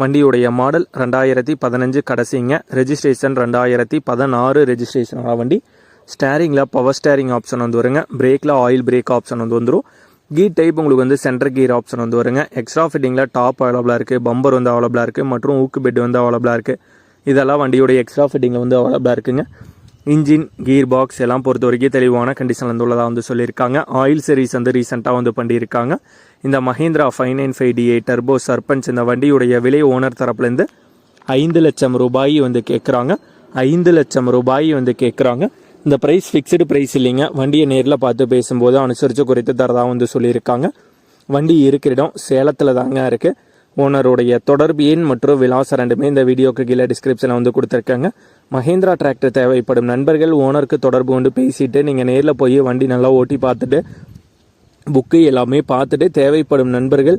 வண்டியுடைய மாடல் ரெண்டாயிரத்தி பதினஞ்சு கடைசிங்க. ரெஜிஸ்ட்ரேஷன் ரெண்டாயிரத்தி பதினாறு ரெஜிஸ்ட்ரேஷன் ஆன வண்டி ஸ்டேரிங்கில் பவர் ஸ்டேரிங் ஆப்ஷன் வந்து வருங்க. பிரேக்கில் ஆயில் பிரேக் ஆப்ஷன் வந்து வந்துடும் கீர் டைப் உங்களுக்கு வந்து சென்டர் கீர் ஆப்ஷன் வந்து வருங்க. எக்ஸ்ட்ரா ஃபிட்டிங்கில் டாப் அவைலபிளாக இருக்குது பம்பர் வந்து அவைலபிளாக இருக்குது மற்றும் ஊக்கு பெட் வந்து அவைலபிளாக இருக்குது இதெல்லாம் வண்டியோடைய எக்ஸ்ட்ரா ஃபிட்டிங்கில் வந்து அவைலபிளாக இருக்குங்க. இன்ஜின் கீர் பாக்ஸ் எல்லாம் பொறுத்த வரைக்கும் தெளிவான கண்டிஷன் வந்து உள்ளதாக வந்து சொல்லியிருக்காங்க. ஆயில் சர்வீஸ் வந்து ரீசெண்டாக வந்து பண்ணியிருக்காங்க. இந்த Mahindra five nine five D eight turbo Sarpanch இந்த வண்டியுடைய விலை ஓனர் தரப்புலேருந்து ஐந்து லட்சம் ரூபாய் வந்து கேட்குறாங்க ஐந்து லட்சம் ரூபாய் வந்து கேட்குறாங்க இந்த ப்ரைஸ் ஃபிக்ஸ்டு ப்ரைஸ் இல்லைங்க. வண்டியை நேரில் பார்த்து பேசும்போது அனுசரித்து குறைத்து தரதாக வந்து சொல்லியிருக்காங்க. வண்டி இருக்கிற இடம் சேலத்தில் தாங்க இருக்குது ஓனருடைய தொடர்பு எண் மற்றும் விலாசம் ரெண்டுமே இந்த வீடியோக்கு கீழே டிஸ்கிரிப்ஷனில் வந்து கொடுத்துருக்காங்க. மஹேந்திரா டிராக்டர் தேவைப்படும் நண்பர்கள் ஓனருக்கு தொடர்பு கொண்டு பேசிட்டு நீங்கள் நேரில் போய் வண்டி நல்லா ஓட்டி பார்த்துட்டு புக்கு எல்லாமே பார்த்துட்டு தேவைப்படும் நண்பர்கள்